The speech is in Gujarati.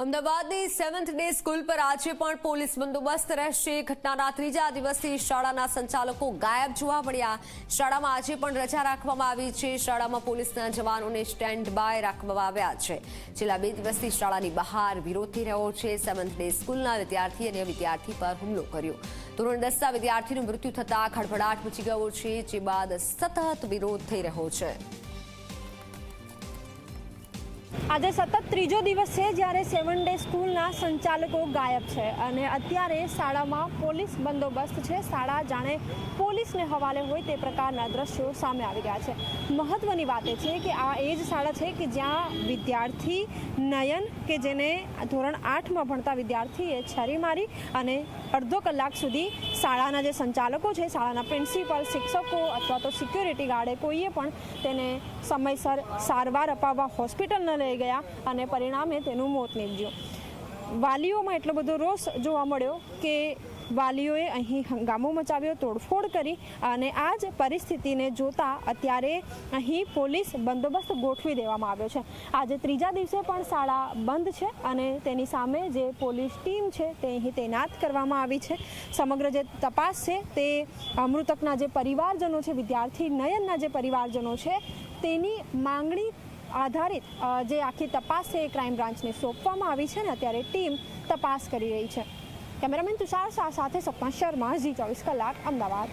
અમદાવાદની સેવન્થ ડે સ્કૂલ પર આજે પણ પોલીસ બંદોબસ્ત રહેશે. ઘટનાના ત્રીજા દિવસથી શાળાના સંચાલકો ગાયબ જોવા મળ્યા. શાળામાં આજે પણ રજા રાખવામાં આવી છે. શાળામાં પોલીસના જવાનોને સ્ટેન્ડ બાય રાખવામાં આવ્યા છે. છેલ્લા બે દિવસથી શાળાની બહાર વિરોધ થઈ રહ્યો છે. સેવન્થ ડે સ્કૂલના વિદ્યાર્થી અને વિદ્યાર્થી પર હુમલો કર્યો. ધોરણ દસના વિદ્યાર્થીનું મૃત્યુ થતાં ખળભળાટ મચી ગયો છે, જે બાદ સતત વિરોધ થઈ રહ્યો છે. આજે સતત ત્રીજો દિવસ છે જ્યારે સેવન ડે સ્કૂલના સંચાલકો ગાયબ છે અને અત્યારે શાળામાં પોલીસ બંદોબસ્ત છે. શાળા જાણે પોલીસને હવાલે હોય તે પ્રકારના દ્રશ્યો સામે આવી રહ્યા છે. મહત્વની વાત એ છે કે આ એ જ શાળા છે કે જ્યાં વિદ્યાર્થી નયન કે જેને ધોરણ આઠમાં ભણતા વિદ્યાર્થીએ છરી મારી અને અડધો કલાક સુધી શાળાના જે સંચાલકો છે, શાળાના પ્રિન્સિપલ, શિક્ષકો અથવા તો સિક્યોરિટી ગાર્ડે કોઈએ પણ તેને સમયસર સારવાર અપાવવા હોસ્પિટલ ન લઈ ગયા અને પરિણામે તેનું મોત નીપજ્યું. વાલીઓમાં એટલો બધો રોષ જોવા મળ્યો કે વાલીઓએ અહીં હંગામો મચાવ્યો તોડફોડ કરી અને આ જ પરિસ્થિતિને જોતા અત્યારે અહીં પોલીસ બંદોબસ્ત ગોઠવી દેવામાં આવ્યો છે. આજે ત્રીજા દિવસે પણ શાળા બંધ છે અને તેની સામે જે પોલીસ ટીમ છે તે અહીં તૈનાત કરવામાં આવી છે. સમગ્ર જે તપાસ છે તે મૃતકના જે પરિવારજનો છે, વિદ્યાર્થી નયનના જે પરિવારજનો છે, તેની માંગણી આધારિત જે આખી તપાસ છે એ ક્રાઇમ બ્રાન્ચને સોંપવામાં આવી છે ને અત્યારે ટીમ તપાસ કરી રહી છે. કેમેરામેન તુષાર શાહ સાથે સપના શર્મા ઝી ચોવીસ કલાક અમદાવાદ